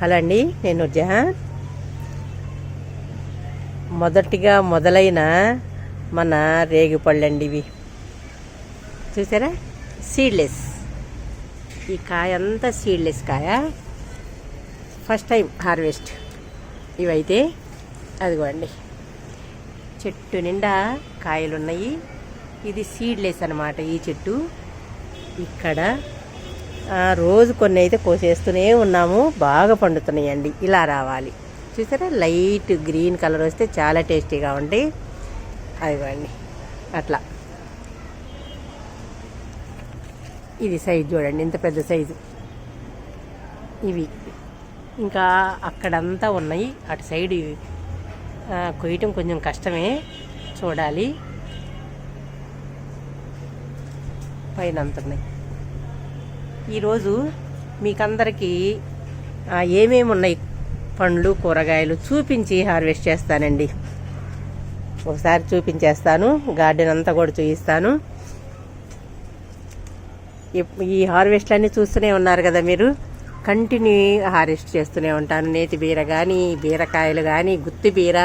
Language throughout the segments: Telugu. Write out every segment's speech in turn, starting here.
హలో అండి నేను జహాన్ మొదటిగా మొదలైన మన రేగిపళ్ళు అండి ఇవి చూసారా? సీడ్లెస్. ఈ కాయ అంతా సీడ్లెస్ కాయ. First time harvest. ఇవైతే అదిగోండి. చెట్టు నిండా కాయలు ఉన్నాయి ఇది సీడ్లెస్ అనమాట ఈ చెట్టు. ఇక్కడ రోజు కొన్ని అయితే కోసేస్తూనే ఉన్నాము. బాగా పండుతున్నాయండి. ఇలా రావాలి. చూసారా? లైట్ గ్రీన్ కలర్ వస్తే చాలా టేస్టీగా ఉంటాయి అదిగోండి. అట్లా. ఇది సైజు చూడండి. ఇంత పెద్ద సైజు. ఇవి. ఇంకా అక్కడంతా ఉన్నాయి. అటు సైడ్ కొయ్యటం కొంచెం కష్టమే. చూడాలి. పైన అంత ఉన్నాయి. ఈరోజు మీకందరికీ ఏమేమి ఉన్నాయి పండ్లు కూరగాయలు చూపించి హార్వెస్ట్ చేస్తానండి. ఒకసారి చూపించేస్తాను గార్డెన్ అంతా కూడా చూపిస్తాను ఈ ఈ హార్వెస్ట్లన్నీ చూస్తూనే ఉన్నారు కదా మీరు? కంటిన్యూ హార్వెస్ట్ చేస్తూనే ఉంటాను. నేతి బీర కానీ బీరకాయలు కానీ గుత్తి బీర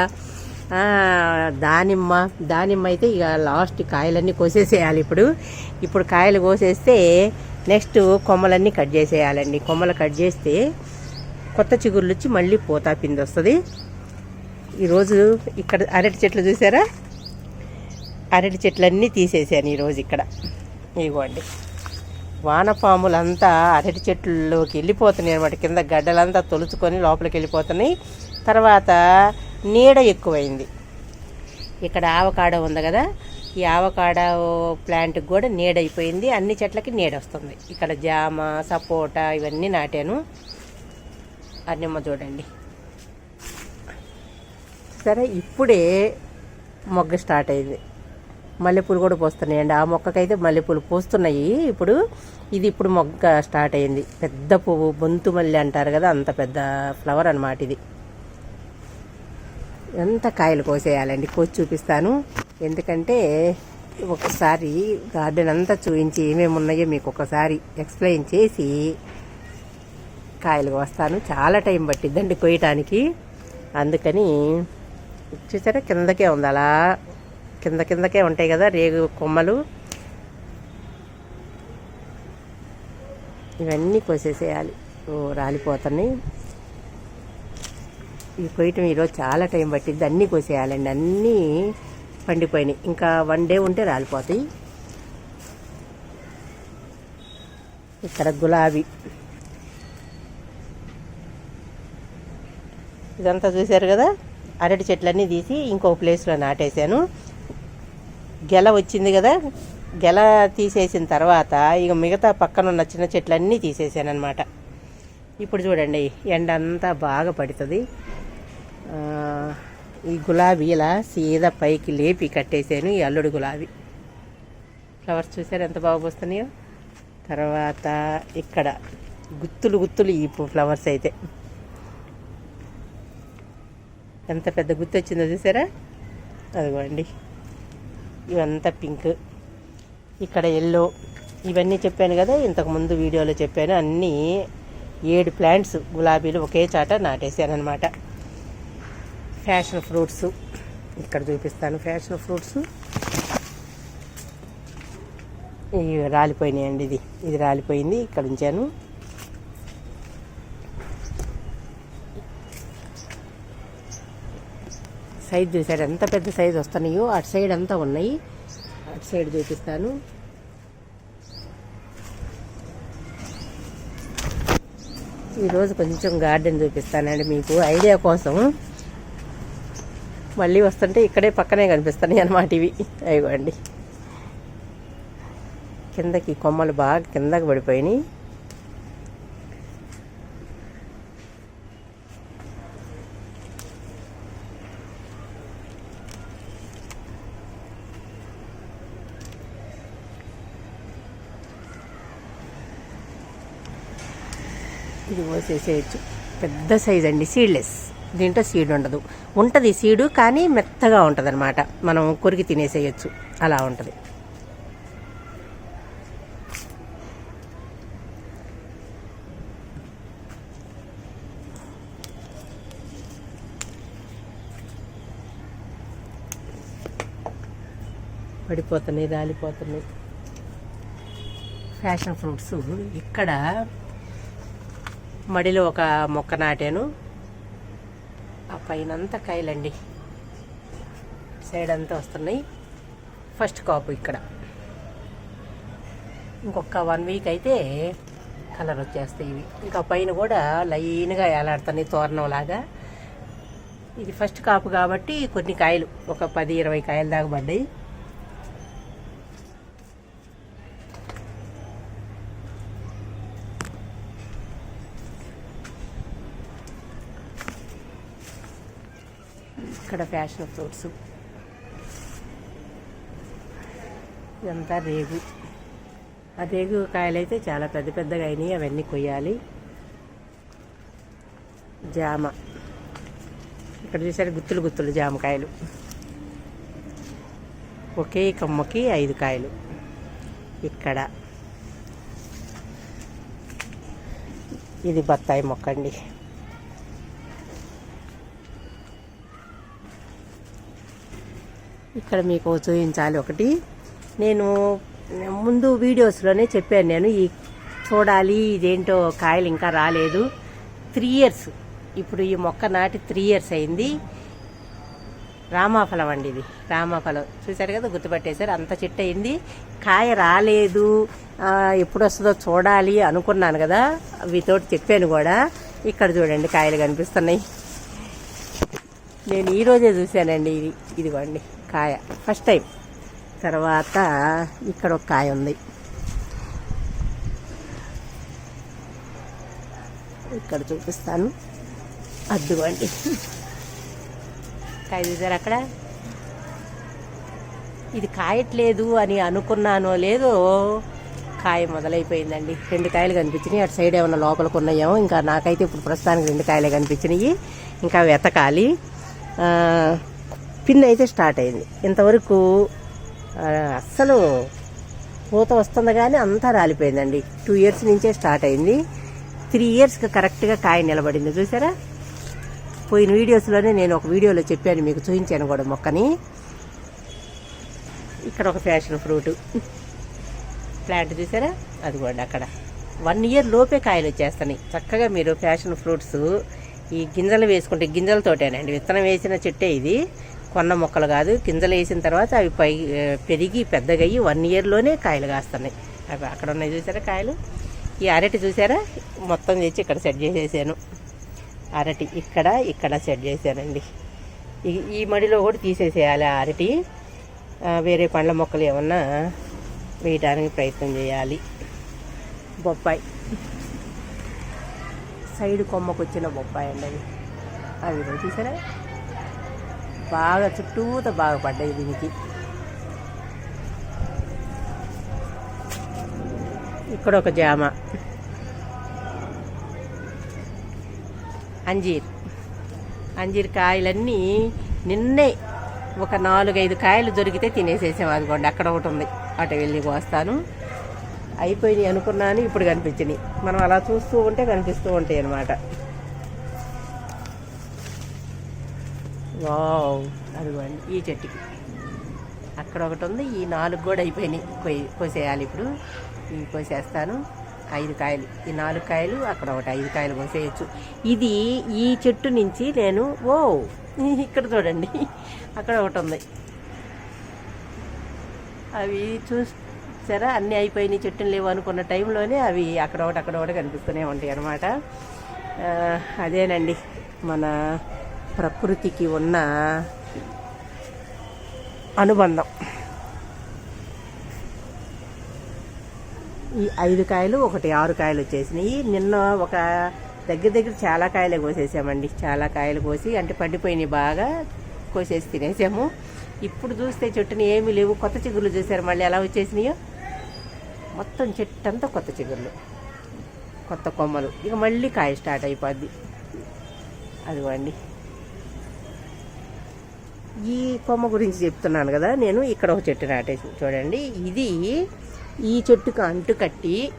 దానిమ్మ. దానిమ్మ అయితే ఇక లాస్ట్ కాయలన్నీ కోసేసేయాలి ఇప్పుడు. ఇప్పుడు కాయలు కోసేస్తే నెక్స్ట్ కొమ్మలన్నీ కట్ చేసేయాలండి. కొమ్మలు కట్ చేస్తే కొత్త చిగుర్లు వచ్చి మళ్ళీ పోతా పిండి వస్తుంది. ఈరోజు ఇక్కడ అరటి చెట్లు చూసారా? అరటి చెట్లన్నీ తీసేసాను ఈరోజు ఇక్కడ. ఇదిగోండి. వానపాములంతా అరటి చెట్లలోకి వెళ్ళిపోతున్నాయి అనమాట కింద గడ్డలంతా తొలుచుకొని లోపలికి వెళ్ళిపోతున్నాయి. తర్వాత నీడ ఎక్కువైంది. ఇక్కడ ఆవకాడ ఉంది కదా? ఈ ఆవకాడ ప్లాంట్కి కూడా నీడైపోయింది. అన్ని చెట్లకి నీడ వస్తుంది ఇక్కడ జామ సపోటా ఇవన్నీ నాటాను. అన్నమ్మ చూడండి. సరే ఇప్పుడే మొగ్గ స్టార్ట్ అయింది. మల్లెపూలు కూడా పోస్తున్నాయండి. ఆ మొక్కకైతే మల్లెపూలు పోస్తున్నాయి. ఇప్పుడు ఇది ఇప్పుడు మొగ్గ స్టార్ట్ అయింది. పెద్ద పువ్వు బొంతు మల్లె అంటారు కదా అంత పెద్ద ఫ్లవర్ అన్నమాట ఇది. ఎంత కాయలు కోసేయాలండి? కోసి చూపిస్తాను. ఎందుకంటే ఒకసారి గార్డెన్ అంతా చూపించి ఏమేమి ఉన్నాయో మీకు ఒకసారి ఎక్స్ప్లెయిన్ చేసి కాయలు కోస్తాను చాలా టైం పట్టిద్దండి కొయ్యటానికి. అందుకని చూసారా కిందకే ఉంది అలా. కింద కిందకే ఉంటాయి కదా రేగు కొమ్మలు. ఇవన్నీ కోసేసేయాలి. ఓ రాలిపోతున్నాయి. ఇవి కొయ్యటం ఈరోజు చాలా టైం పట్టిద్ది. అన్నీ కోసేయాలండి. అన్నీ పండిపోయినాయి. ఇంకా వన్ డే ఉంటే రాలిపోతాయి. ఇక్కడ గులాబీ. ఇదంతా చూశారు కదా? అరటి చెట్లన్నీ తీసి ఇంకో ప్లేస్లో నాటేశాను. గెల వచ్చింది కదా? గెల తీసేసిన తర్వాత ఇక మిగతా పక్కన ఉన్న చిన్న చెట్లన్నీ తీసేసాను అనమాట ఇప్పుడు చూడండి ఎండ అంతా బాగా పడుతుంది. ఈ గులాబీ ఇలా సీదా పైకి లేపి కట్టేసాను ఈ అల్లుడు గులాబీ. ఫ్లవర్స్ చూసారు ఎంత బాగా వస్తున్నాయో తర్వాత ఇక్కడ గుత్తులు గుత్తులు ఈ ఫ్లవర్స్ అయితే. ఎంత పెద్ద గుత్తు వచ్చిందో చూసారా? అదిగోండి. ఇవంతా పింక్. ఇక్కడ ఎల్లో ఇవన్నీ చెప్పాను కదా ఇంతకు ముందు వీడియోలో చెప్పాను. అన్నీ ఏడు ప్లాంట్స్ గులాబీలు ఒకే చాట నాటేశాను అనమాట ఫ్యాషన్ ఫ్రూట్స్ ఇక్కడ చూపిస్తాను ఫ్యాషన్ ఫ్రూట్స్ ఇవి రాలిపోయినాయండి ఇది. ఇది రాలిపోయింది. ఇక్కడ ఉంచాను. సైజ్ చూసాడు ఎంత పెద్ద సైజ్ వస్తున్నాయో అటు సైడ్ అంతా ఉన్నాయి. అటు సైడ్ చూపిస్తాను. ఈరోజు కొంచెం గార్డెన్ చూపిస్తానండి మీకు. ఐడియా కోసం మళ్ళీ వస్తుంటే ఇక్కడే పక్కనే కనిపిస్తున్నాయి అన్నమాట ఇవి. అయ్యండి కిందకి కొమ్మలు బాగా కిందకి పడిపోయినాయి. ఇది పోసేసేయచ్చు. పెద్ద సైజ్ అండి సీడ్లెస్. దీంట్లో సీడ్ ఉండదు. ఉంటుంది సీడు కానీ మెత్తగా ఉంటుంది అనమాట మనం కొరికి తినేసేయచ్చు. అలా ఉంటుంది. పడిపోతున్నాయి రాలిపోతున్నాయి. ఫ్యాషన్ ఫ్రూట్స్ ఇక్కడ మడిలో ఒక మొక్క నాటాను. పైనంతా కాయలండి. సైడ్ అంతా వస్తున్నాయి. ఫస్ట్ కాపు ఇక్కడ. ఇంకొక వన్ వీక్ అయితే కలర్ వచ్చేస్తాయి ఇవి. ఇంకా పైన కూడా లైన్గా ఏలాడుతున్నాయి తోరణం లాగా ఇది ఫస్ట్ కాపు కాబట్టి కొన్ని కాయలు. ఒక పది ఇరవై కాయలు దాకా పడ్డాయి. ఇక్కడ ఫ్యాషన్ ఫ్రూట్స్. ఇదంతా రేగు. ఆ రేగు కాయలు అయితే చాలా పెద్ద పెద్దగా అయినాయి అవన్నీ కొయ్యాలి. జామ. ఇక్కడ చూసారు గుత్తులు గుత్తులు జామకాయలు ఒకే కొమ్మకి ఐదు కాయలు. ఇక్కడ. ఇది బత్తాయి మొక్క అండి ఇక్కడ మీకు చూపించాలి ఒకటి. నేను ముందు వీడియోస్లోనే చెప్పాను నేను ఈ చూడాలి ఇదేంటో కాయలు ఇంకా రాలేదు. త్రీ ఇయర్స్ ఇప్పుడు ఈ మొక్క నాటి త్రీ ఇయర్స్ అయింది. రామాఫలం అండి ఇది రామాఫలం. చూశారు కదా గుర్తుపట్టేశారు అంత చెట్టు అయింది. కాయ రాలేదు. ఎప్పుడు వస్తుందో చూడాలి అనుకున్నాను కదా వీతోటి చెప్పాను కూడా. ఇక్కడ చూడండి కాయలు కనిపిస్తున్నాయి. నేను ఈరోజే చూశానండి ఇది ఇదిగోండి. కాయ. ఫస్ట్ టైం తర్వాత ఇక్కడ ఒక కాయ ఉంది. ఇక్కడ చూపిస్తాను. అద్దుకోండి కాయ చూసారు అక్కడ? ఇది కాయట్లేదు అని అనుకున్నానో లేదో కాయ మొదలైపోయిందండి. రెండు కాయలు కనిపించినాయి. అటు సైడ్ ఏమైనా లోపలికి ఉన్నాయేమో. ఇంకా నాకైతే ఇప్పుడు ప్రస్తుతానికి రెండు కాయలే కనిపించినాయి. ఇంకా వెతకాలి. పిన్ అయితే స్టార్ట్ అయింది. ఇంతవరకు అస్సలు పూత వస్తుంది కానీ అంతా రాలిపోయిందండి. టూ ఇయర్స్ నుంచే స్టార్ట్ అయింది. త్రీ ఇయర్స్కి కరెక్ట్గా కాయ నిలబడింది. చూసారా? పోయిన వీడియోస్లోనే నేను ఒక వీడియోలో చెప్పాను మీకు చూపించాను కూడా మొక్కని. ఇక్కడ ఒక ఫ్యాషన్ ఫ్రూట్ ప్లాంట్ చూసారా? అది కూడా అక్కడ. వన్ ఇయర్ లోపే కాయలు వచ్చేస్తున్నాయి. చక్కగా మీరు ఫ్యాషన్ ఫ్రూట్స్ ఈ గింజలు వేసుకుంటే గింజలతోటేనండి. విత్తనం వేసిన చెట్టే ఇది. కొన్న మొక్కలు కాదు. గింజలు వేసిన తర్వాత అవి పై పెరిగి పెద్దగా అయ్యి వన్ ఇయర్లోనే కాయలు కాస్తున్నాయి. అవి అక్కడ ఉన్నాయి చూసారా కాయలు? ఈ అరటి చూసారా? మొత్తం తెచ్చి ఇక్కడ సెట్ చేసేసాను. అరటి ఇక్కడ ఇక్కడ సెట్ చేశానండి. ఈ- ఈ మడిలో కూడా తీసేసేయాలి ఆ అరటి. వేరే పండ్ల మొక్కలు ఏమన్నా వేయడానికి ప్రయత్నం చేయాలి. బొప్పాయి. సైడ్ కొమ్మకు వచ్చిన బొప్పాయి అండి అది. అవి చూసారా బాగా చుట్టూత బాగా పడ్డాయి దీనికి. ఇక్కడ ఒక జామ. అంజీర్. అంజీర్ కాయలన్నీ నిన్నే ఒక నాలుగైదు కాయలు దొరికితే తినేసేసాం. అదిగోండి అక్కడ ఒకటి ఉంది. అటు వెళ్ళి కోస్తాను. అయిపోయినాయి అనుకున్నాను ఇప్పుడు కనిపించినాయి. మనం అలా చూస్తూ ఉంటే కనిపిస్తూ ఉంటాయి అన్నమాట. అదిగోండి ఈ చెట్టుకి అక్కడ ఒకటి ఉంది ఈ నాలుగు కూడా అయిపోయినాయి. కొయ్ కోసేయాలి ఇప్పుడు. ఇవి కోసేస్తాను ఐదు కాయలు. ఈ నాలుగు కాయలు అక్కడ ఒకటి ఐదు కాయలు కోసేయచ్చు ఇది ఈ చెట్టు నుంచి నేను ఓ ఇక్కడ చూడండి అక్కడ ఒకటి ఉంది. అవి చూసారా అన్నీ అయిపోయినాయి చెట్టులు లేవు అనుకున్న టైంలోనే అవి అక్కడ ఒకటి అక్కడ ఒకటి కనిపిస్తూనే ఉంటాయి అన్నమాట. అదేనండి మన ప్రకృతికి ఉన్న అనుబంధం. ఈ ఐదు కాయలు ఒకటి ఆరు కాయలు వచ్చేసినాయి. నిన్న ఒక దగ్గర దగ్గర చాలా కాయలే కోసేసామండి. చాలా కాయలు కోసి అంటే పండిపోయినాయి బాగా కోసేసి తినేసాము. ఇప్పుడు చూస్తే చెట్టుని ఏమీ లేవు. కొత్త చిగుర్లు చూసారు మళ్ళీ ఎలా వచ్చేసినాయో? మొత్తం చెట్టు అంతా కొత్త చిగుర్లు. కొత్త కొమ్మలు. ఇక మళ్ళీ కాయ స్టార్ట్ అయిపోద్ది. అదిగోండి. ఈ కొమ్మ గురించి చెప్తున్నాను కదా నేను ఇక్కడ ఒక చెట్టు నాటేసి చూడండి. ఇది ఈ చెట్టుకు అంటు కట్టి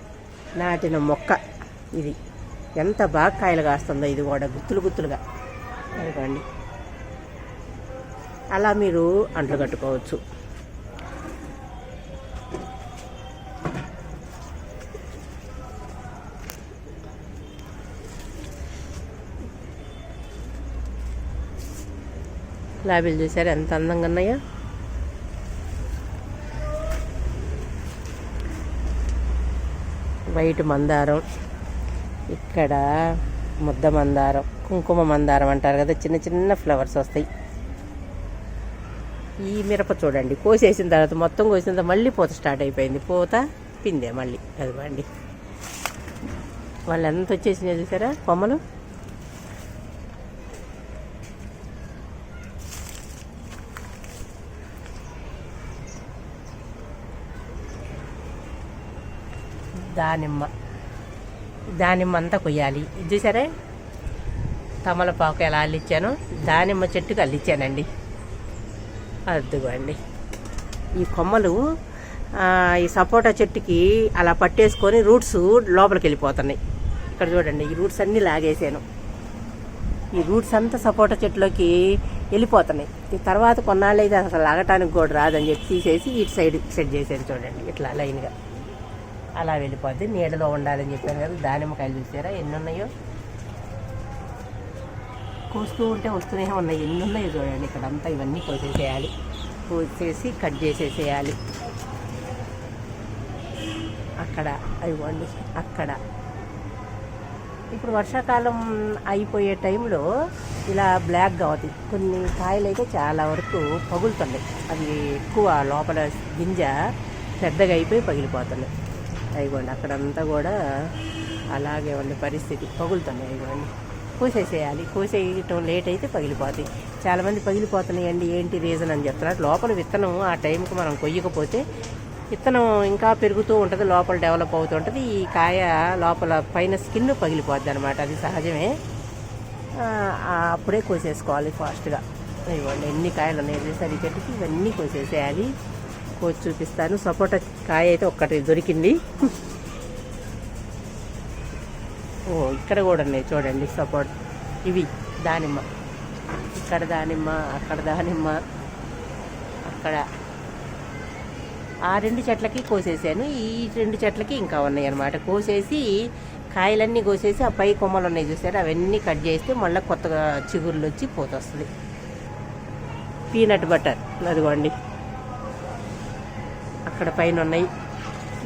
నాటిన మొక్క ఇది. ఎంత బాగా కాయలు కాస్తుందో ఇది కూడా గుత్తులు గుత్తులుగా. అనుకోండి అలా మీరు అంట్లు కట్టుకోవచ్చు. లాబీలు చూసారు ఎంత అందంగా ఉన్నాయో. వైట్ మందారం. ఇక్కడ ముద్ద మందారం కుంకుమ మందారం అంటారు కదా. చిన్న చిన్న ఫ్లవర్స్ వస్తాయి. ఈ మిరప చూడండి. కోసేసిన తర్వాత మొత్తం కోసిన తర్వాత మళ్ళీ పూత స్టార్ట్ అయిపోయింది. పూత పిందే మళ్ళీ. అదిగోండి. వాళ్ళు ఎంత వచ్చేసినాయి చూసారా? కొమ్మలు? దానిమ్మ. దానిమ్మ అంతా కొయ్యాలి. ఇది చూసారే? తమలపాకు ఎలా అల్లిచ్చాను దానిమ్మ చెట్టుకు అల్లిచ్చానండి. అద్దుగోండి ఈ కొమ్మలు ఈ సపోటా చెట్టుకి అలా పట్టేసుకొని రూట్స్ లోపలికి వెళ్ళిపోతున్నాయి. ఇక్కడ చూడండి ఈ రూట్స్ అన్నీ లాగేసాను. ఈ రూట్స్ అంతా సపోటా చెట్టులోకి వెళ్ళిపోతున్నాయి. తర్వాత కొన్నాళ్ళు అయితే అసలు లాగటానికి కూడా రాదని చెప్పి తీసేసి ఇటు సైడ్ సెట్ చేసాను చూడండి ఇట్లా లైన్గా. అలా వెళ్ళిపోద్ది. నీడలో ఉండాలని చెప్పాను కదా దానిమ్మకాయలు చూసారా? ఎన్ని ఉన్నాయో కోస్తూ ఉంటే వస్తూనే ఉన్నాయి. ఎన్ని ఉన్నాయో చూడండి. ఇక్కడ అంతా ఇవన్నీ కోసేసేయాలి. కోసేసి కట్ చేసేసేయాలి. అక్కడ ఇవ్వండి అక్కడ. ఇప్పుడు వర్షాకాలం అయిపోయే టైంలో ఇలా బ్లాక్గా అవుతాయి. కొన్ని కాయలు అయితే చాలా వరకు పగులుతున్నాయి. అవి ఎక్కువ లోపల గింజ పెద్దగా అయిపోయి పగిలిపోతున్నాయి. అయిగోండి అక్కడంతా కూడా అలాగే ఉండే పరిస్థితి. పగులుతున్నాయి అయిగోండి కోసేసేయాలి కోసేయటం లేట్ అయితే పగిలిపోతాయి. చాలామంది పగిలిపోతున్నాయండి ఏంటి రీజన్ అని చెప్తున్నారు. లోపల విత్తనం ఆ టైంకి మనం కొయ్యకపోతే విత్తనం ఇంకా పెరుగుతూ ఉంటుంది లోపల డెవలప్ అవుతూ ఉంటుంది. ఈ కాయ లోపల పైన స్కిన్ పగిలిపోద్ది అనమాట అది సహజమే. అప్పుడే కోసేసుకోవాలి ఫాస్ట్గా ఇవ్వండి ఎన్ని కాయలు ఉన్నాయి చూసారు చెట్టుకి ఇవన్నీ కోసేసేయాలి. కోసి చూపిస్తాను. సపోటా కాయ అయితే ఒక్కటి దొరికింది. ఓ ఇక్కడ కూడా ఉన్నాయి చూడండి సపోట. ఇవి దానిమ్మ. ఇక్కడ దానిమ్మ అక్కడ దానిమ్మ అక్కడ. ఆ రెండు చెట్లకి కోసేసాను. ఈ రెండు చెట్లకి ఇంకా ఉన్నాయి అనమాట కోసేసి కాయలన్నీ కోసేసి ఆ పై కొమ్మలు ఉన్నాయి చూసారు? అవన్నీ కట్ చేస్తే మళ్ళీ కొత్తగా చిగుర్లు వచ్చి పోతొస్తుంది. పీనట్ బటర్ అదిగోండి. అక్కడ పైన ఉన్నాయి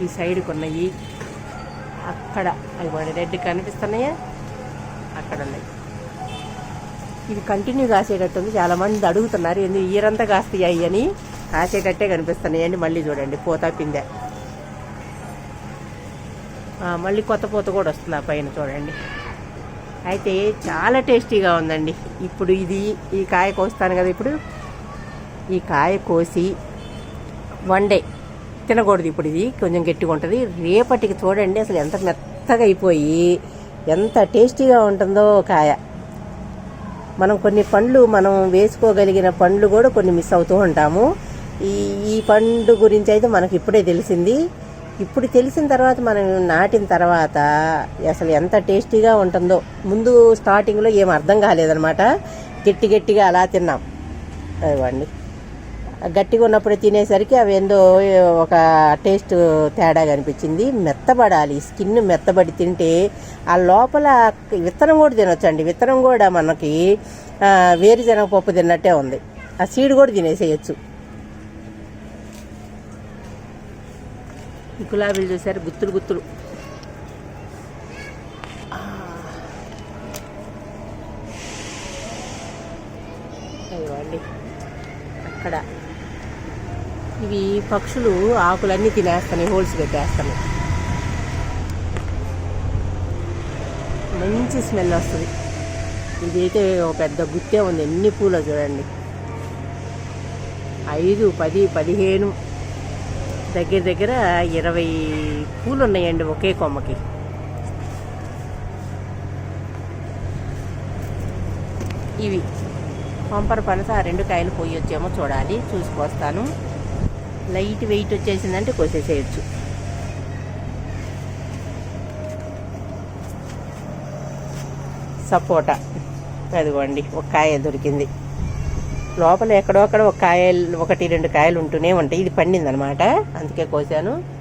ఈ సైడ్కి ఉన్నాయి అక్కడ అవి రెడ్ కనిపిస్తున్నాయా? అక్కడ ఉన్నాయి. ఇది కంటిన్యూ కాసేటట్టుంది. చాలామంది అడుగుతున్నారు ఎందుకు ఇయరంతా కాస్తాయి అని. కాసేటట్టే కనిపిస్తున్నాయి. మళ్ళీ చూడండి పూత పిందె. మళ్ళీ కొత్త పూత కూడా వస్తుంది ఆ పైన చూడండి. అయితే చాలా టేస్టీగా ఉందండి. ఇప్పుడు ఇది ఈ కాయ కోస్తాను కదా ఇప్పుడు. ఈ కాయ కోసి వన్ డే తినకూడదు ఇప్పుడు ఇది. కొంచెం గట్టిగా ఉంటుంది. రేపటికి చూడండి అసలు ఎంత మెత్తగా అయిపోయి ఎంత టేస్టీగా ఉంటుందో కాయ. మనం కొన్ని పండ్లు మనం వేసుకోగలిగిన పండ్లు కూడా కొన్ని మిస్ అవుతూ ఉంటాము. ఈ ఈ పండు గురించి అయితే మనకి ఇప్పుడే తెలిసింది. ఇప్పుడు తెలిసిన తర్వాత మనం నాటిన తర్వాత అసలు ఎంత టేస్టీగా ఉంటుందో ముందు స్టార్టింగ్లో ఏం అర్థం కాలేదనమాట గట్టి గట్టిగా అలా తిన్నాం. అదివ్వండి గట్టిగా ఉన్నప్పుడు తినేసరికి అవి ఏందో ఒక టేస్ట్ తేడా కనిపించింది మెత్తబడాలి స్కిన్ మెత్తబడి తింటే ఆ లోపల విత్తనం కూడా తినొచ్చండి. విత్తనం కూడా మనకి వేరుశనగ పప్పు తిన్నట్టే ఉంది. ఆ సీడ్ కూడా తినేసేయచ్చు. ఈ గులాబీలు చూసారు? గుత్తులు గుత్తులు. అక్కడ. ఇవి పక్షులు ఆకులన్నీ తినేస్తాయి హోల్స్ పెట్టేస్తాయి మంచి స్మెల్ వస్తుంది. ఇదైతే ఒక పెద్ద గుత్తే ఉంది ఎన్ని పూలు చూడండి. ఐదు పది పదిహేను దగ్గర దగ్గర ఇరవై పూలు ఉన్నాయండి ఒకే కొమ్మకి. ఇవి పంపర పనస ఆ రెండు కాయలు పోయి వచ్చేమో చూడాలి చూసుకొస్తాను లైట్ వెయిట్ వచ్చేసిందంటే కోసేసేయచ్చు. సపోటా. అదిగోండి ఒక కాయ దొరికింది. లోపల ఎక్కడో అక్కడ ఒక కాయ ఒకటి రెండు కాయలు ఉంటూనే ఉంటాయి. ఇది పండింది అనమాట అందుకే కోసాను.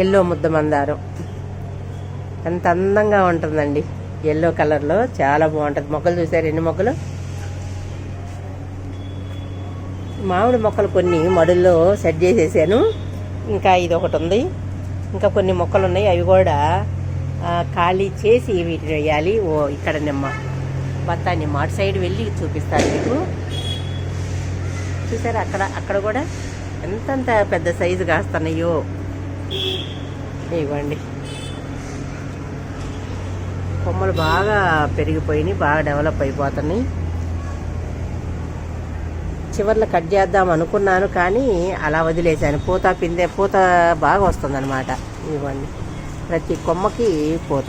ఎల్లో ముద్ద మందారం. ఎంత అందంగా ఉంటుందండి. ఎల్లో కలర్లో చాలా బాగుంటుంది. మొక్కలు చూసారు? ఎన్ని మొక్కలు? మామిడి మొక్కలు కొన్ని మడుల్లో సెట్ చేసేసాను. ఇంకా ఇది ఒకటి ఉంది. ఇంకా కొన్ని మొక్కలు ఉన్నాయి. అవి కూడా ఖాళీ చేసి వీటిని వేయాలి. ఓ ఇక్కడ నిమ్మ. మొత్తాన్ని నిమ్మ సైడ్ వెళ్ళి చూపిస్తాను మీకు. చూసారు? అక్కడ అక్కడ కూడా ఎంతంత పెద్ద సైజు కాస్తున్నాయో. ఇవ్వండి. కొమ్మలు బాగా పెరిగిపోయినాయి బాగా డెవలప్ అయిపోతున్నాయి. చివర్లో కట్ చేద్దాం అనుకున్నాను కానీ అలా వదిలేశాను. పూత పిందే పూత బాగా వస్తుందన్నమాట. ఇవ్వండి. ప్రతి కొమ్మకి పూత.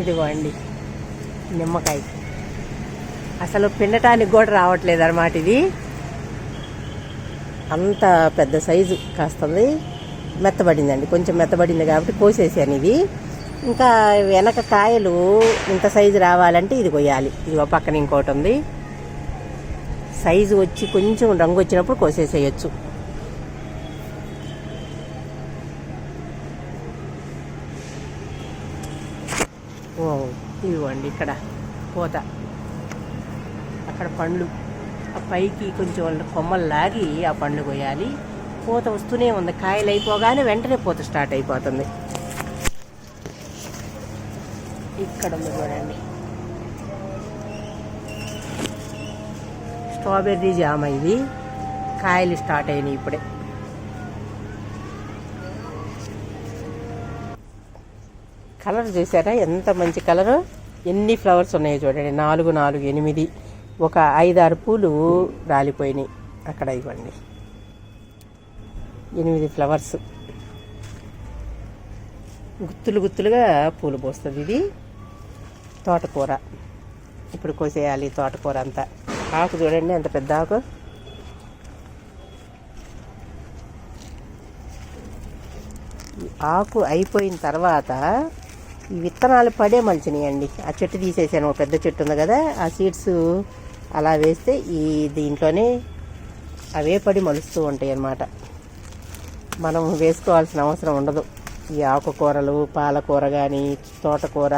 ఇదిగోండి నిమ్మకాయ. అసలు పిండటానికి కూడా రావట్లేదు అనమాట ఇది. అంత పెద్ద సైజు కాస్తుంది. మెత్తబడిందండి కొంచెం మెత్తబడింది కాబట్టి కోసేసాను ఇది ఇంకా వెనక కాయలు ఇంత సైజు రావాలంటే ఇది కొయ్యాలి. ఇది ఒక పక్కన ఇంకోటి ఉంది. సైజు వచ్చి కొంచెం రంగు వచ్చినప్పుడు కోసేసేయచ్చు ఓ ఇదిగోండి ఇక్కడ పూత. అక్కడ పండ్లు. ఆ పైకి కొంచెం కొమ్మలు లాగి ఆ పండ్లు కొయ్యాలి. పూత వస్తూనే ఉంది. కాయలు అయిపోగానే వెంటనే పూత స్టార్ట్ అయిపోతుంది. ఇక్కడ ఉంది చూడండి. స్ట్రాబెర్రీ జామ ఇది. కాయలు స్టార్ట్ అయినాయి ఇప్పుడే. కలర్ చూసారా? ఎంత మంచి కలరు? ఎన్ని ఫ్లవర్స్ ఉన్నాయో చూడండి. నాలుగు నాలుగు ఎనిమిది. ఒక ఐదారు పూలు రాలిపోయినాయి. అక్కడ ఇవ్వండి. ఎనిమిది ఫ్లవర్స్. గుత్తులు గుత్తులుగా పూలు పోస్తుంది ఇది. తోటకూర. ఇప్పుడు కోసేయాలి తోటకూర అంతా. ఆకు చూడండి ఎంత పెద్ద ఆకు. ఆకు అయిపోయిన తర్వాత ఈ విత్తనాలు పడే మలిచినాయండి ఆ చెట్టు తీసేసాను ఒక పెద్ద చెట్టు ఉంది కదా ఆ సీడ్స్ అలా వేస్తే ఈ దీంట్లోనే అవే పడి మలుస్తూ ఉంటాయి అన్నమాట మనం వేసుకోవాల్సిన అవసరం ఉండదు. ఈ ఆకుకూరలు పాలకూర కానీ తోటకూర.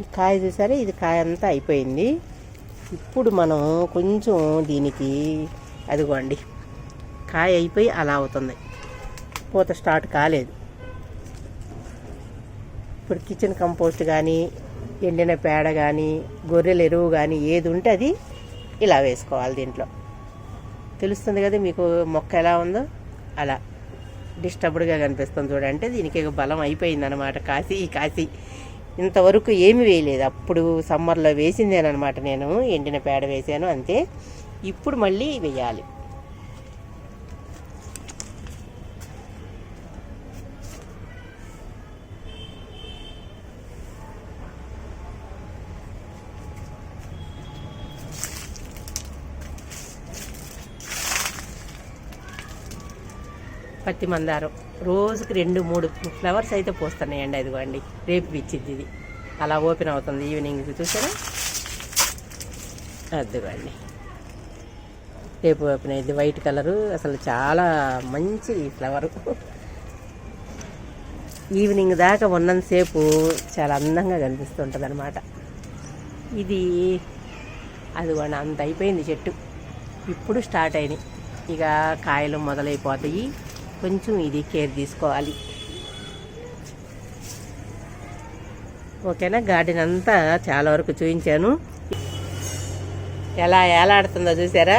ఈ కాయ చూసారా? ఇది కాయ అంతా అయిపోయింది. ఇప్పుడు మనం కొంచెం దీనికి అదిగోండి. కాయ అయిపోయి అలా అవుతుంది. పూత స్టార్ట్ కాలేదు. ఇప్పుడు కిచెన్ కంపోస్ట్ కానీ ఎండిన పేడ కానీ గొర్రెల ఎరువు కానీ ఏది ఉంటే అది ఇలా వేసుకోవాలి దీంట్లో. తెలుస్తుంది కదా మీకు మొక్క ఎలా ఉందో? అలా. డిస్టర్బ్డ్గా కనిపిస్తుంది చూడంటే దీనికి బలం బలం అయిపోయిందనమాట కాసి కాసి ఇంతవరకు ఏమి వేయలేదు. అప్పుడు సమ్మర్లో వేసిందేనమాట నేను. ఎండిన పేడ వేసాను అంతే. ఇప్పుడు మళ్ళీ వేయాలి. పత్తి మందారం. రోజుకి రెండు మూడు ఫ్లవర్స్ అయితే పోస్తున్నాయండి అదిగోండి. రేపు ఇచ్చింది ఇది. అలా ఓపెన్ అవుతుంది ఈవినింగ్ చూసారా? అదిగోండి. రేపు ఓపెన్ అయింది వైట్ కలరు. అసలు చాలా మంచి ఫ్లవరు. ఈవినింగ్ దాకా ఉన్నంతసేపు చాలా అందంగా కనిపిస్తుంటుంది అనమాట ఇది అదిగోండి అంత అయిపోయింది చెట్టు. ఇప్పుడు స్టార్ట్ అయినాయి. ఇక కాయలు మొదలైపోతాయి. కొంచెం ఇది కేర్ తీసుకోవాలి. ఓకేనా? గార్డెన్ అంతా చాలా వరకు చూపించాను ఎలా ఏలాడుతుందో చూసారా?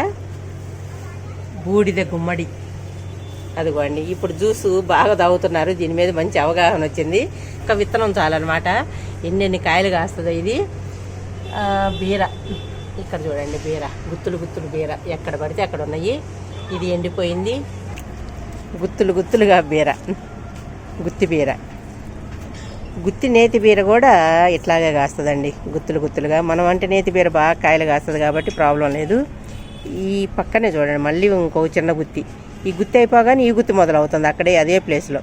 బూడిద గుమ్మడి. అదిగోండి ఇప్పుడు జ్యూస్ బాగా తాగుతున్నారు. దీని మీద మంచి అవగాహన వచ్చింది. ఇంకా విత్తనం చాలన్నమాట. ఎన్నెన్ని కాయలు కాస్తుందో ఇది. బీర. ఇక్కడ చూడండి బీర. గుత్తులు గుత్తులు బీర. ఎక్కడ పడితే అక్కడ ఉన్నాయి. ఇది ఎండిపోయింది. గుత్తులు గుత్తులుగా బీర. గుత్తి బీర. గుత్తి నేతి బీర కూడా ఇట్లాగే కాస్తుందండి. గుత్తులు గుత్తులుగా. మనం అంటే నేతి బీర బాగా కాయలు కాస్తుంది కాబట్టి ప్రాబ్లం లేదు. ఈ పక్కనే చూడండి. మళ్ళీ ఇంకో చిన్న గుత్తి. ఈ గుత్తి అయిపోగానే ఈ గుత్తి మొదలవుతుంది. అక్కడే అదే ప్లేస్లో.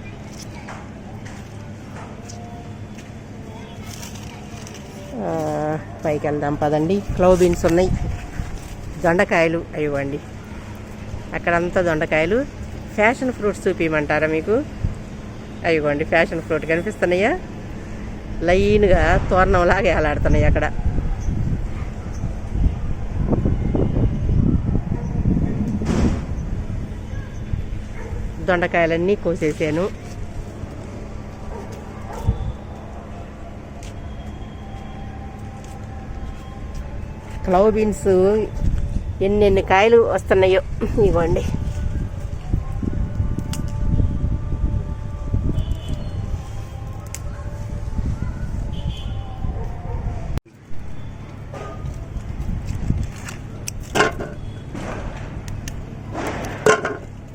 పైకి వెళ్దాం పదండి. క్లవ్ బీన్స్ ఉన్నాయి. దొండకాయలు అయ్యండి అక్కడంతా దొండకాయలు. ఫ్యాషన్ ఫ్రూట్స్ చూపించమంటారా మీకు? అయ్యిగోండి ఫ్యాషన్ ఫ్రూట్ కనిపిస్తున్నాయా? లైన్గా తోరణంలాగా వేలాడుతున్నాయి అక్కడ. దొండకాయలన్నీ కోసేసాను. క్లౌ బీన్స్ ఎన్నెన్ని కాయలు వస్తున్నాయో ఇవ్వండి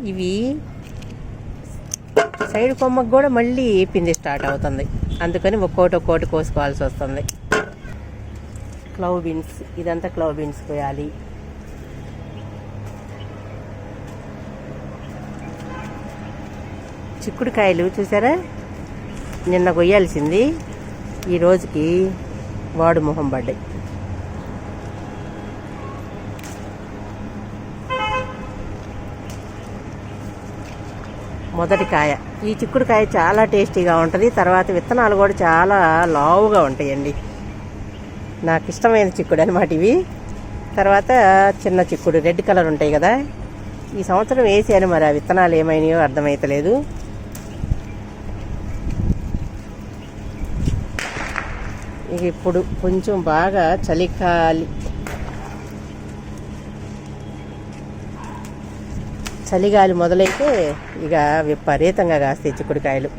ఇవి. సైడ్ కొమ్మకు కూడా మళ్ళీ పిండి స్టార్ట్ అవుతుంది. అందుకని ఒక్కోటి ఒక్కోటి కోసుకోవాల్సి వస్తుంది. క్లవ్ బీన్స్ ఇదంతా క్లవ్ బీన్స్ పోయాలి చిక్కుడుకాయలు చూసారా? నిన్న కొయ్యాల్సింది. ఈ రోజుకి వాడు మొహం పడ్డాయి. మొదటి కాయ. ఈ చిక్కుడుకాయ చాలా టేస్టీగా ఉంటుంది. తర్వాత విత్తనాలు కూడా చాలా లావుగా ఉంటాయండి. నాకు ఇష్టమైన చిక్కుడు అనమాట ఇవి. తర్వాత చిన్న చిక్కుడు రెడ్ కలర్ ఉంటాయి కదా. ఈ సంవత్సరం వేసాను మరి ఆ విత్తనాలు ఏమైనాయో అర్థమైతలేదు. ఇక ఇప్పుడు కొంచెం బాగా చలికాలి చలిగాలి మొదలైతే ఇక విపరీతంగా కాస్తాయి చిక్కుడుకాయలు.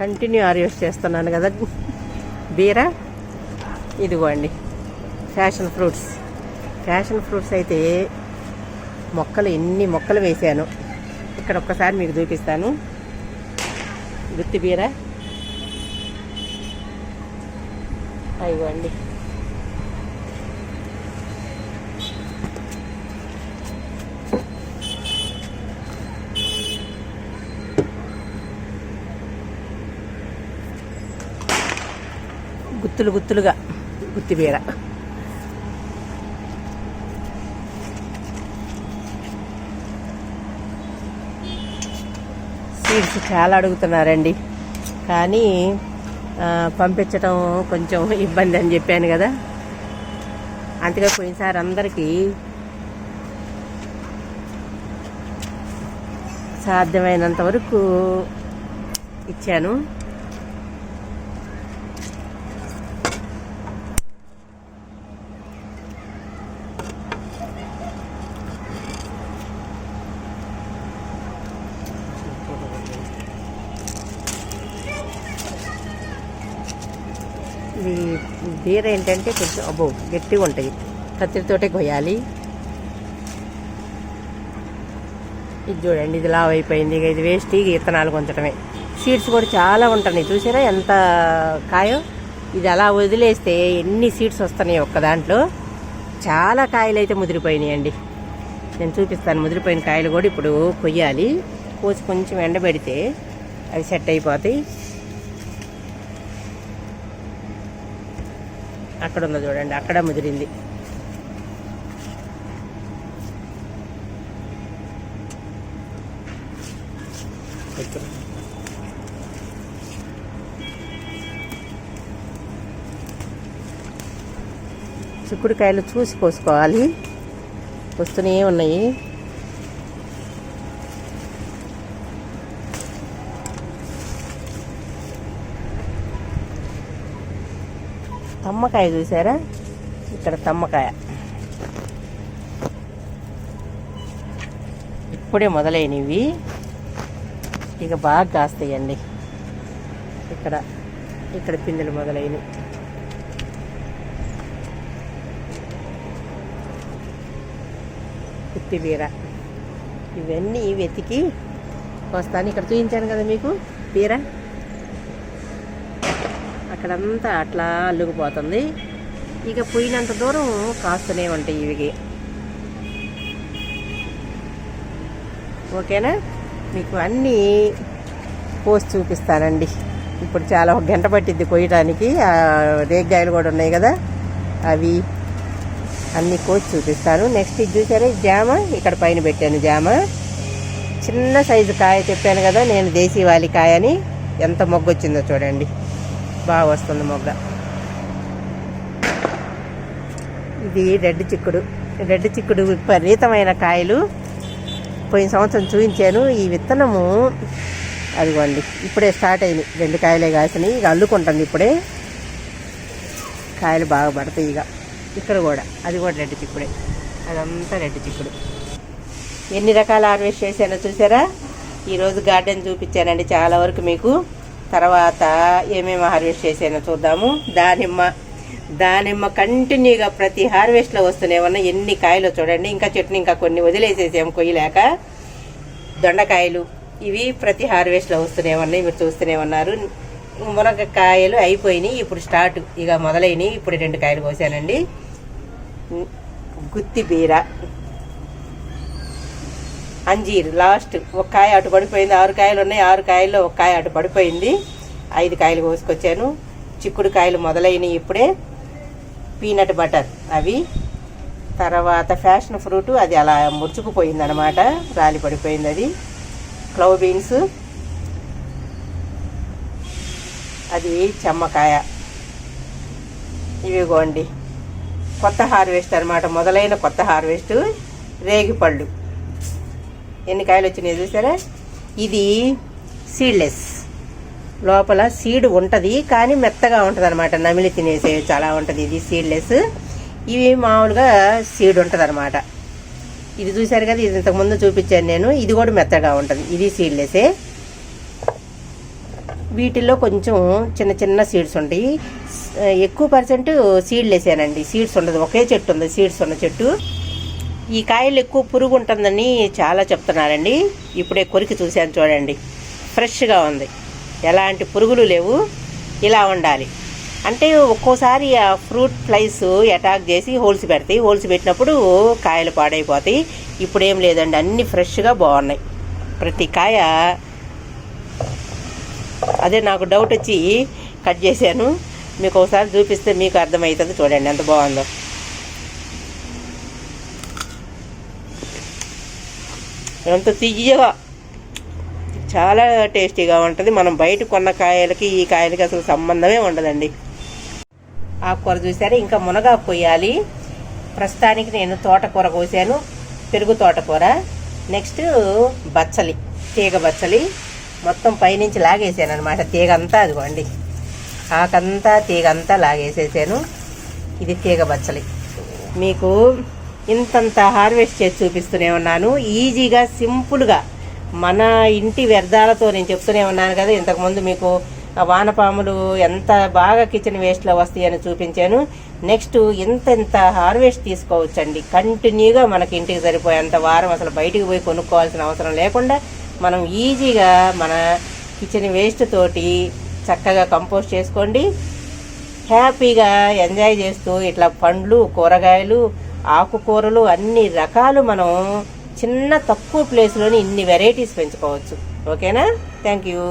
కంటిన్యూ ఆర్యూస్ చేస్తున్నాను కదా. బీర? ఇదిగోండి. Fashion fruits. ఫ్యాషన్ ఫ్రూట్స్ అయితే మొక్కలు ఎన్ని మొక్కలు వేశాను. ఇక్కడ ఒక్కసారి మీకు చూపిస్తాను. గుత్తి బీర. అయ్యండి గుత్తులు గుత్తులుగా గుత్తి సీడ్స్ చాలా అడుగుతున్నారండి. కానీ పంపించటం కొంచెం ఇబ్బంది అని చెప్పాను కదా. అందుకే పోయినసారి అందరికీ సాధ్యమైనంత వరకు ఇచ్చాను. ఇది బీర ఏంటంటే కొంచెం అబ్బో గట్టిగా ఉంటాయి. కత్తిరితోటే కొయ్యాలి. ఇది చూడండి ఇది లావ్ అయిపోయింది. ఇక ఇది వేస్ట్ ఇక ఇత్తనాలు కొంచడమే. సీడ్స్ కూడా చాలా ఉంటున్నాయి. చూసారా ఎంత కాయో? ఇది అలా వదిలేస్తే ఎన్ని సీడ్స్ వస్తున్నాయి ఒక్క దాంట్లో. చాలా కాయలు అయితే ముదిరిపోయినాయండి. నేను చూపిస్తాను. ముదిరిపోయిన కాయలు కూడా ఇప్పుడు కొయ్యాలి. కోసి కొంచెం ఎండబెడితే అవి సెట్ అయిపోతాయి. అక్కడ ఉంది చూడండి అక్కడ ముదిరింది. చిక్కుడుకాయలు చూసి కోసుకోవాలి. వస్తూనే ఉన్నాయి. తమ్మకాయ చూసారా? ఇక్కడ తమ్మకాయ. ఇప్పుడే మొదలైనవి. ఇక బాగా కాస్తాయండి. ఇక్కడ ఇక్కడ పిందెలు మొదలైనవి. కుత్తిబీర ఇవన్నీ వెతికి వస్తాను. ఇక్కడ చూపించాను కదా మీకు బీర. అక్కడంతా అట్లా అల్లుకుపోతుంది. ఇక పోయినంత దూరం కాస్తూనే ఉంటాయి ఇవి ఓకేనా? మీకు అన్నీ పోసి చూపిస్తానండి. ఇప్పుడు చాలా ఒక గంట పట్టిద్ది కొయ్యడానికి రేగ్గాయలు కూడా ఉన్నాయి కదా. అవి అన్నీ కోసి చూపిస్తాను. నెక్స్ట్ ఇది చూసారా? జామ. ఇక్కడ పైన పెట్టాను జామ. చిన్న సైజు కాయ చెప్పాను కదా నేను దేశీవాలి కాయ అని ఎంత మొగ్గొచ్చిందో చూడండి. బాగా వస్తుంది మొగ్గ. ఇది రెడ్ చిక్కుడు. రెడ్ చిక్కుడు విపరీతమైన కాయలు. పోయిన సంవత్సరం చూపించాను. ఈ విత్తనము అదిగోండి ఇప్పుడే స్టార్ట్ అయినాయి. రెండు కాయలే కాసినాయి. ఇక అల్లుకుంటుంది ఇప్పుడే. కాయలు బాగా పడతాయి ఇక. ఇక్కడ కూడా. అది కూడా రెడ్ చిక్కుడే. అదంతా రెడ్ చిక్కుడు. ఎన్ని రకాల హార్వెస్ట్ చేశానో చూసారా? ఈరోజు గార్డెన్ చూపించానండి చాలా వరకు మీకు. తర్వాత ఏమేమి హార్వెస్ట్ చేసానో చూద్దాము. దానిమ్మ దానిమ్మ కంటిన్యూగా ప్రతి హార్వెస్ట్లో వస్తూనే ఏమన్నా ఎన్ని కాయలు చూడండి. ఇంకా చెట్టుని ఇంకా కొన్ని వదిలేసేసాము కొయ్యలేక దొండకాయలు ఇవి ప్రతి హార్వెస్ట్లో వస్తూనే ఉన్నాయి. మీరు చూస్తూనే ఉన్నారు. మునగకాయలు అయిపోయినాయి. ఇప్పుడు స్టార్ట్ ఇక మొదలైనవి. ఇప్పుడు రెండు కాయలు కోసానండి. గుత్తి బీర. అంజీర్ లాస్ట్ ఒక కాయ అటు పడిపోయింది ఆరు కాయలు ఉన్నాయి ఆరు కాయల్లో ఒక కాయ అటు పడిపోయింది ఐదు కాయలు కోసుకొచ్చాను. చిక్కుడు కాయలు మొదలైనవి ఇప్పుడే. పీనట్ బటర్ అవి. తర్వాత ఫ్యాషన్ ఫ్రూట్ అది అలా ముడుచుకుపోయింది అనమాట రాలి పడిపోయింది అది. Clove beans. అది చెమ్మకాయ. ఇవిగోండి. కొత్త హార్వెస్ట్ అనమాట మొదలైన కొత్త హార్వెస్ట్. రేగిపళ్ళు. ఎన్ని కాయలు వచ్చినాయి చూసారా? ఇది సీడ్లెస్ లోపల సీడ్ ఉంటుంది కానీ మెత్తగా ఉంటుంది అనమాట నమిలి తినేసే చాలా ఉంటుంది ఇది సీడ్లెస్ ఇవి మామూలుగా సీడ్ ఉంటుంది అనమాట ఇది చూసారు కదా ఇది ఇంతకుముందు చూపించాను నేను. ఇది కూడా మెత్తగా ఉంటుంది ఇది సీడ్లెసే వీటిల్లో కొంచెం చిన్న చిన్న సీడ్స్ ఉంటాయి. ఎక్కువ పర్సెంట్ సీడ్లెసేనండి సీడ్స్ ఉండదు ఒకే చెట్టు ఉంది సీడ్స్ ఉన్న చెట్టు. ఈ కాయలు ఎక్కువ పురుగు ఉంటుందని చాలా చెప్తున్నారండి. ఇప్పుడే కొరికి చూశాను చూడండి. ఫ్రెష్గా ఉంది. ఎలాంటి పురుగులు లేవు. ఇలా ఉండాలి. అంటే ఒక్కోసారి ఆ ఫ్రూట్ ఫ్లైస్ అటాక్ చేసి హోల్స్ పెడతాయి హోల్స్ పెట్టినప్పుడు కాయలు పాడైపోతాయి. ఇప్పుడు ఏం లేదండి. అన్నీ ఫ్రెష్గా బాగున్నాయి. ప్రతి కాయ అదే నాకు డౌట్ వచ్చి కట్ చేశాను. మీకు ఒకసారి చూపిస్తే మీకు అర్థమవుతుంది చూడండి ఎంత బాగుందో. అంత తీయగా చాలా టేస్టీగా ఉంటుంది. మనం బయట కొన్న కాయలకి ఈ కాయలకి అసలు సంబంధమే ఉండదండి. ఆకుకూర చూసారా? ఇంకా మునగాకు కొయ్యాలి. ప్రస్తుతానికి నేను తోటకూర కోసాను. పెరుగు తోటకూర. నెక్స్ట్ బచ్చలి తీగ బచ్చలి. మొత్తం పైనుంచి లాగేసాను అనమాట తీగ అంతా అదిగోండి. ఆకంతా తీగ అంతా లాగేసేసాను. ఇది తీగ బచ్చలి. మీకు ఇంతంత హార్వెస్ట్ చేసి చూపిస్తూనే ఉన్నాను. ఈజీగా సింపుల్గా మన ఇంటి వ్యర్థాలతో నేను చెప్తూనే ఉన్నాను కదా ఇంతకుముందు మీకు వానపాములు ఎంత బాగా కిచెన్ వేస్ట్లో వస్తాయని చూపించాను. నెక్స్ట్ ఇంత ఇంత హార్వెస్ట్ తీసుకోవచ్చండి. కంటిన్యూగా మనకి ఇంటికి సరిపోయేంత వారం అసలు బయటికి పోయి కొనుక్కోవాల్సిన అవసరం లేకుండా మనం ఈజీగా మన కిచెన్ వేస్ట్ తోటి చక్కగా కంపోస్ట్ చేసుకోండి. హ్యాపీగా ఎంజాయ్ చేస్తూ ఇట్లా పండ్లు కూరగాయలు ఆకుకూరలు అన్ని రకాలు మనం చిన్న తక్కువ ప్లేస్లోని ఇన్ని వెరైటీస్ పెంచుకోవచ్చు. ఓకేనా థ్యాంక్ యూ